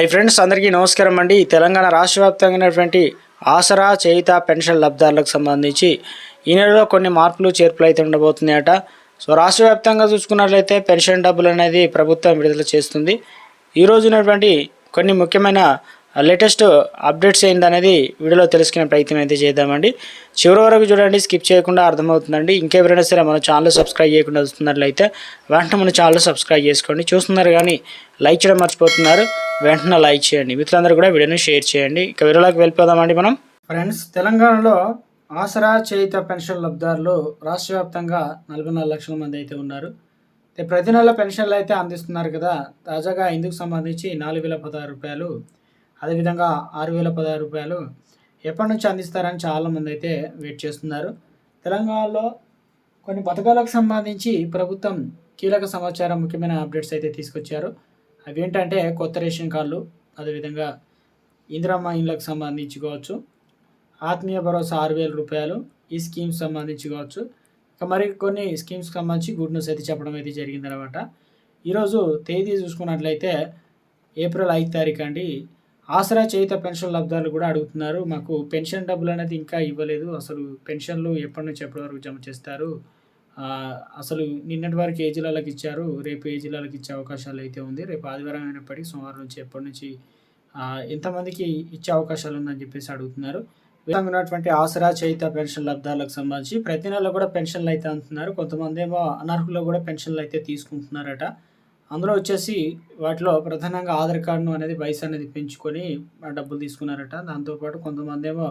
Hi friends అందరికీ నమస్కారం అండి. తెలంగాణ రాష్ట్ర వ్యాప్తంగా ఉన్నటువంటి ఆసరా చేయిత పెన్షన్ లబ్ధారులకు సంబంధించి ఈ నెలలో కొన్ని మార్పులు చేర్పులు అయితే ఉండబోతున్నాయట. సో రాష్ట్ర వ్యాప్తంగా చూసుకున్నట్లయితే పెన్షన్ డబ్బులు అనేది ప్రభుత్వం విడుదల చేస్తుంది. ఈ రోజునటువంటి ఉన్నటువంటి కొన్ని ముఖ్యమైన లేటెస్ట్ అప్డేట్స్ ఏంటనేది వీడియోలో తెలుసుకునే ప్రయత్నం అయితే చేద్దామండి. చివరి వరకు చూడండి స్కిప్ చేయకుండా అర్థమవుతుందండి. ఇంకెవరైనా సరే మన ఛానల్ సబ్స్క్రైబ్ చేయకుండా వస్తున్నట్లయితే వెంటనే మన ఛానల్ సబ్స్క్రైబ్ చేసుకోండి. చూస్తున్నారు కానీ లైక్ చేయడం మర్చిపోతున్నారు వెంటనే లైక్ చేయండి. మిత్రులందరూ కూడా వీడియోని షేర్ చేయండి. ఇక వీడియోలోకి వెళ్ళిపోదామండి మనం. ఫ్రెండ్స్ తెలంగాణలో ఆసరా చేయిత పెన్షన్ లబ్ధారులు రాష్ట్ర వ్యాప్తంగా నలభై నాలుగు లక్షల మంది అయితే ఉన్నారు. ప్రతి నెల పెన్షన్లు అయితే అందిస్తున్నారు కదా. తాజాగా ఇందుకు సంబంధించి నాలుగు వేల పదహారు రూపాయలు అదేవిధంగా ఆరు వేల పదహారు రూపాయలు ఎప్పటి నుంచి అందిస్తారని చాలామంది అయితే వెయిట్ చేస్తున్నారు. తెలంగాణలో కొన్ని పథకాలకు సంబంధించి ప్రభుత్వం కీలక సమాచారం ముఖ్యమైన అప్డేట్స్ అయితే తీసుకొచ్చారు. అవి ఏంటంటే కొత్త రేషన్ కార్డులు అదేవిధంగా ఇందిరమ్మ ఇండ్లకు సంబంధించి కావచ్చు ఆత్మీయ భరోసా ఆరు వేల రూపాయలు ఈ స్కీమ్స్ సంబంధించి కావచ్చు. ఇక మరి కొన్ని స్కీమ్స్ సంబంధించి గుడ్ న్యూస్ అయితే చెప్పడం అయితే జరిగిందనమాట ఈరోజు తేదీ చూసుకున్నట్లయితే ఏప్రిల్ ఐదు తారీఖు అండి. ఆసరా చేయుత పెన్షన్ లబ్ధాలు కూడా అడుగుతున్నారు. మాకు పెన్షన్ డబ్బులు అనేది ఇంకా ఇవ్వలేదు. అసలు పెన్షన్లు ఎప్పటి నుంచి ఎప్పటి వరకు జమ చేస్తారు? అసలు నిన్నటి వరకు ఏ జిల్లాలకు ఇచ్చారు? రేపు ఏ జిల్లాలకు ఇచ్చే అవకాశాలు అయితే ఉంది? రేపు ఆదివారం అయినప్పటికీ సోమవారం నుంచి ఎప్పటి నుంచి ఎంతమందికి ఇచ్చే అవకాశాలు ఉందని చెప్పేసి అడుగుతున్నారు. విధంగా ఉన్నటువంటి ఆసరా చేయిత పెన్షన్ లబ్ధాలకు సంబంధించి ప్రతి నెల కూడా పెన్షన్లు అయితే అంటున్నారు. కొంతమంది ఏమో అనర్హులు కూడా పెన్షన్లు అయితే తీసుకుంటున్నారట. అందులో వచ్చేసి వాటిలో ప్రధానంగా ఆధార్ కార్డును అనేది వయసు అనేది పెంచుకొని డబ్బులు తీసుకున్నారట. దాంతోపాటు కొంతమంది ఏమో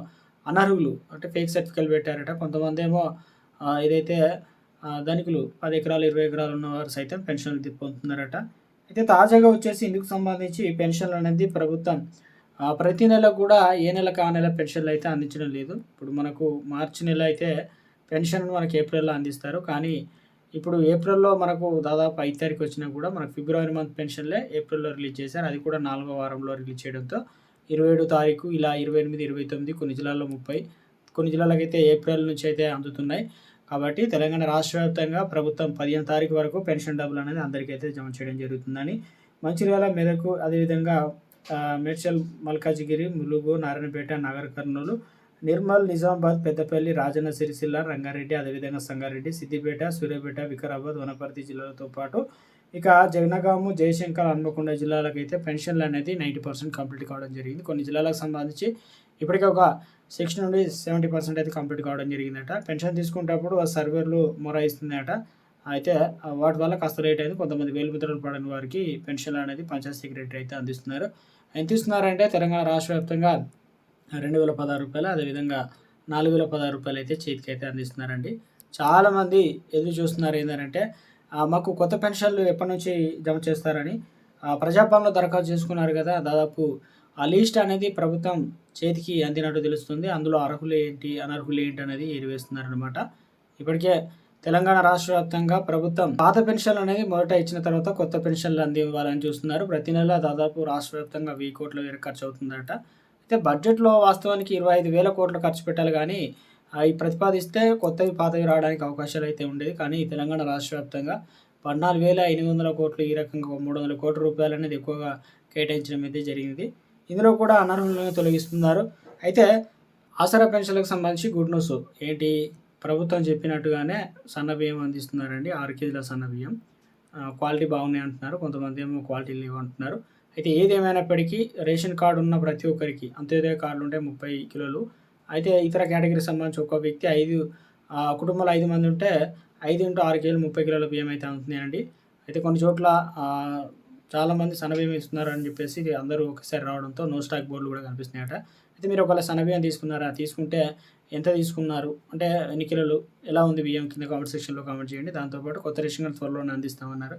అనర్హులు అంటే ఫేక్ సర్టిఫికేట్ పెట్టారట. కొంతమంది ఏమో ఏదైతే ధనికులు పది ఎకరాలు ఇరవై ఎకరాలు ఉన్నవారు సైతం పెన్షన్లు పొందుతున్నారట అయితే తాజాగా వచ్చేసి ఇందుకు సంబంధించి పెన్షన్లు అనేది ప్రభుత్వం ప్రతి నెల కూడా ఏ నెలకు ఆ నెల పెన్షన్లు అయితే అందించడం లేదు. ఇప్పుడు మనకు మార్చి నెల అయితే పెన్షన్ మనకి ఏప్రిల్లో అందిస్తారు. కానీ ఇప్పుడు ఏప్రిల్లో మనకు దాదాపు ఐదు తారీఖు వచ్చినా కూడా మనకు ఫిబ్రవరి మంత్ పెన్షన్లే ఏప్రిల్లో రిలీజ్ చేశారు. అది కూడా నాలుగో వారంలో రిలీజ్ చేయడంతో ఇరవై ఏడు తారీఖు ఇలా ఇరవై ఎనిమిది ఇరవై తొమ్మిది కొన్ని జిల్లాల్లో ముప్పై కొన్ని జిల్లాలకు అయితే ఏప్రిల్ నుంచి అయితే అందుతున్నాయి. కాబట్టి తెలంగాణ రాష్ట్ర వ్యాప్తంగా ప్రభుత్వం పదిహేను తారీఖు వరకు పెన్షన్ డబ్బులు అనేది అందరికైతే జమ చేయడం జరుగుతుందని మంచిర్యాల మెదకు అదేవిధంగా మేడ్చల్ మల్కాజిగిరి ములుగు నారాయణపేట నగర కర్నూలు నిర్మల్ నిజామాబాద్ పెద్దపల్లి రాజన్న సిరిసిల్ల రంగారెడ్డి అదేవిధంగా సంగారెడ్డి సిద్దిపేట సూర్యాపేట వికారాబాద్ వనపర్తి జిల్లాలతో పాటు ఇక జగనగాము జయశంకర్ హన్మకొండ జిల్లాలకు అయితే పెన్షన్లు అనేది నైంటీ పర్సెంట్ కంప్లీట్ కావడం జరిగింది. కొన్ని జిల్లాలకు సంబంధించి ఇప్పటికే ఒక సిక్స్టీ నుండి సెవెంటీ పర్సెంట్ అయితే కంప్లీట్ కావడం జరిగిందట. పెన్షన్ తీసుకునేటప్పుడు ఆ సర్వేలు మొరాయిస్తుందట. అయితే వాటి వల్ల కాస్త లేట్ అయింది. కొంతమంది వేలుముద్రలు పడని వారికి పెన్షన్లు అనేది పంచాయత్ సెక్రటరీ అయితే అందిస్తున్నారు. ఎంత ఇస్తున్నారంటే తెలంగాణ రాష్ట్ర వ్యాప్తంగా రెండు వేల పదహారు రూపాయలు అదేవిధంగా నాలుగు వేల పదహారు రూపాయలు అయితే చేతికి అయితే అందిస్తున్నారండి. చాలామంది ఎదురు చూస్తున్నారు ఏంటంటే మాకు కొత్త పెన్షన్లు ఎప్పటి నుంచి జమ చేస్తారని ఆ, దరఖాస్తు చేసుకున్నారు కదా దాదాపు ఆ లిస్ట్ అనేది ప్రభుత్వం చేతికి అందినట్టు తెలుస్తుంది. అందులో అర్హులు ఏంటి అనర్హులు ఏంటి అనేది ఏరివేస్తున్నారనమాట ఇప్పటికే తెలంగాణ రాష్ట్ర వ్యాప్తంగా ప్రభుత్వం పాత పెన్షన్లు అనేది మొదట ఇచ్చిన తర్వాత కొత్త పెన్షన్లు అందివ్వాలని చూస్తున్నారు. ప్రతి నెల దాదాపు రాష్ట్ర వ్యాప్తంగా వెయ్యి కోట్ల ఖర్చు అవుతుందట. అయితే బడ్జెట్లో వాస్తవానికి ఇరవై ఐదు వేల కోట్లు ఖర్చు పెట్టాలి కానీ అవి ప్రతిపాదిస్తే కొత్తవి పాతవి రావడానికి అవకాశాలు అయితే ఉండేది కానీ తెలంగాణ రాష్ట్ర వ్యాప్తంగా పద్నాలుగు వేల ఎనిమిది వందల కోట్లు ఈ రకంగా ఒక మూడు వందల కోట్ల రూపాయలు అనేది ఎక్కువగా కేటాయించడం అయితే జరిగింది. ఇందులో కూడా అనర్హులను తొలగిస్తున్నారు. అయితే ఆసరా పెన్షన్లకు సంబంధించి గుడ్ న్యూస్. ఏంటి? ప్రభుత్వం చెప్పినట్టుగానే సన్న బియ్యం అందిస్తున్నారండి. ఆరు కేజీల సన్న బియ్యం. క్వాలిటీ బాగున్నాయి అంటున్నారు. కొంతమంది ఏమో క్వాలిటీ లేవు అంటున్నారు. అయితే ఏదేమైనప్పటికీ రేషన్ కార్డు ఉన్న ప్రతి ఒక్కరికి అంత్యోదయ కార్డులు ఉంటే ముప్పై కిలోలు. అయితే ఇతర కేటగిరీకి సంబంధించి ఒక వ్యక్తి ఐదు కుటుంబాలు కుటుంబంలో ఐదు మంది ఉంటే ఐదు ఇంటూ ఆరు కేజీలు ముప్పై కిలోల బియ్యం అయితే అందుతున్నాయండి. అయితే కొన్ని చోట్ల చాలామంది సన్నబియ్యం ఇస్తున్నారు అని చెప్పేసి అందరూ ఒకసారి రావడంతో నో స్టాక్ బోర్డులు కూడా కనిపిస్తున్నాయట. అయితే మీరు ఒకవేళ సన్నబియ్యం తీసుకున్నారా తీసుకుంటే ఎంత తీసుకున్నారు అంటే ఎన్ని కిలోలు ఎలా ఉంది బియ్యం కింద కామెంట్ సెక్షన్లో కామెంట్ చేయండి. దాంతోపాటు కొత్త రేషన్ కార్డు త్వరలోనే అందిస్తామన్నారు.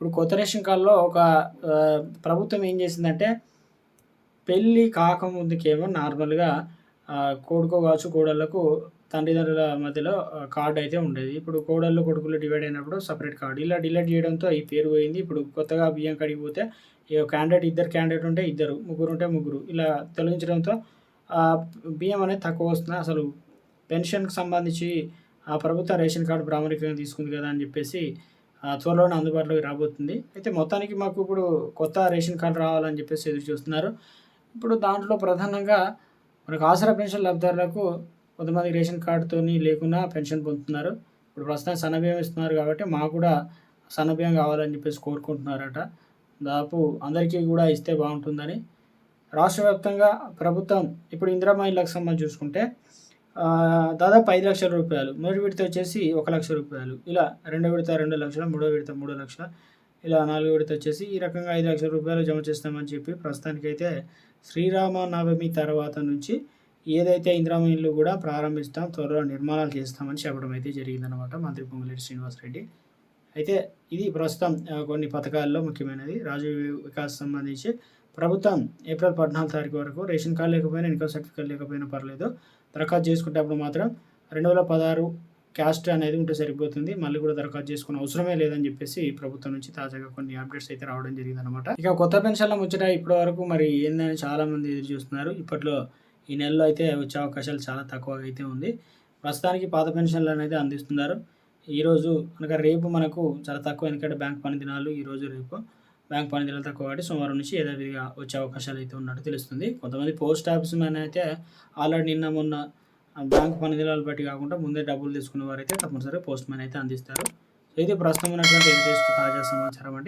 ఇప్పుడు కొత్త రేషన్ కార్డులో ఒక ప్రభుత్వం ఏం చేసిందంటే పెళ్ళి కాకముందుకేమో నార్మల్గా ఆ, కొడుకు కావచ్చు కోడళ్ళకు తల్లిదండ్రుల మధ్యలో కార్డు అయితే ఉండేది. ఇప్పుడు కోడళ్ళు కొడుకులు డివైడ్ అయినప్పుడు సపరేట్ కార్డు. ఇలా డిలీట్ చేయడంతో ఈ పేరు పోయింది. ఇప్పుడు కొత్తగా బియ్యం కడిగి పోతే క్యాండిడేట్ ఇద్దరు క్యాండిడేట్ ఉంటే ఇద్దరు ముగ్గురు ఉంటే ముగ్గురు. ఇలా తొలగించడంతో బియ్యం అనేది తక్కువ వస్తుంది అసలు పెన్షన్కి సంబంధించి ఆ ప్రభుత్వ రేషన్ కార్డు ప్రామాణికంగా తీసుకుంది కదా అని చెప్పేసి త్వరలోనే అందుబాటులోకి రాబోతుంది. అయితే మొత్తానికి మాకు ఇప్పుడు కొత్త రేషన్ కార్డు రావాలని చెప్పేసి ఎదురు చూస్తున్నారు. ఇప్పుడు దాంట్లో ప్రధానంగా మనకు ఆసరా పెన్షన్ లబ్ధిదారులకు కొంతమంది రేషన్ కార్డుతోని లేకున్నా పెన్షన్ పొందుతున్నారు. ఇప్పుడు ప్రస్తుతం సన్నబియ్యం ఇస్తున్నారు కాబట్టి మాకు కూడా సన్నబియ్యం కావాలని చెప్పేసి కోరుకుంటున్నారట. దాదాపు అందరికీ కూడా ఇస్తే బాగుంటుందని. రాష్ట్ర వ్యాప్తంగా ప్రభుత్వం ఇప్పుడు ఇందిరామహిళలకు సంబంధించి చూసుకుంటే దాదాపు ఐదు లక్షల రూపాయలు. మొదటి విడత వచ్చేసి ఒక లక్ష రూపాయలు. ఇలా రెండో విడత రెండు లక్షలు మూడో విడత మూడు లక్షల ఇలా నాలుగో విడత వచ్చేసి ఈ రకంగా ఐదు లక్షల రూపాయలు జమ చేస్తామని చెప్పి ప్రస్తుతానికైతే శ్రీరామ నవమి తర్వాత నుంచి ఏదైతే ఇందిరామ ఇల్లు కూడా ప్రారంభిస్తాం త్వరలో నిర్మాణాలు చేస్తామని చెప్పడం అయితే జరిగిందనమాట మంత్రి పొంగులేటి శ్రీనివాసరెడ్డి. అయితే ఇది ప్రస్తుతం కొన్ని పథకాల్లో ముఖ్యమైనది. రాజు వికాస్ సంబంధించి ప్రభుత్వం ఏప్రిల్ పద్నాలుగు తారీఖు వరకు రేషన్ కార్డు లేకపోయినా ఇన్కమ్ సర్టిఫికేట్ లేకపోయినా పర్లేదు. దరఖాస్తు చేసుకునేటప్పుడు మాత్రం రెండు వేల పదహారు క్యాస్ట్ అనేది ఉంటే సరిపోతుంది. మళ్ళీ కూడా దరఖాస్తు చేసుకునే అవసరమే లేదని చెప్పేసి ప్రభుత్వం నుంచి తాజాగా కొన్ని అప్డేట్స్ అయితే రావడం జరిగింది అనమాట ఇక కొత్త పెన్షన్ల ముచ్చట ఇప్పటి వరకు మరి ఏందని చాలామంది ఎదురు చూస్తున్నారు. ఇప్పట్లో ఈ నెలలో అయితే వచ్చే అవకాశాలు చాలా తక్కువగా అయితే ఉంది. ప్రస్తుతానికి పాత పెన్షన్లు అనేది అందిస్తున్నారు. ఈరోజు అనగా రేపు మనకు చాలా తక్కువ ఎందుకంటే బ్యాంక్ పని దినాలు ఈరోజు రేపు బ్యాంక్ పనితీరులు తక్కువ కాబట్టి సోమవారం నుంచి యథావిధిగా వచ్చే అవకాశాలు అయితే ఉన్నట్టు తెలుస్తుంది. కొంతమంది పోస్ట్ ఆఫీస్ మ్యాన్ అయితే ఆల్రెడీ నిన్న మొన్న బ్యాంక్ పనితీరాలు బట్టి కాకుండా ముందే డబ్బులు తీసుకున్న వారైతే తప్పనిసరిగా పోస్ట్ మ్యాన్ అయితే అందిస్తారు. సో ఇది ప్రస్తుతం ఉన్నటువంటి లేటెస్ట్ తాజా సమాచారం అండి.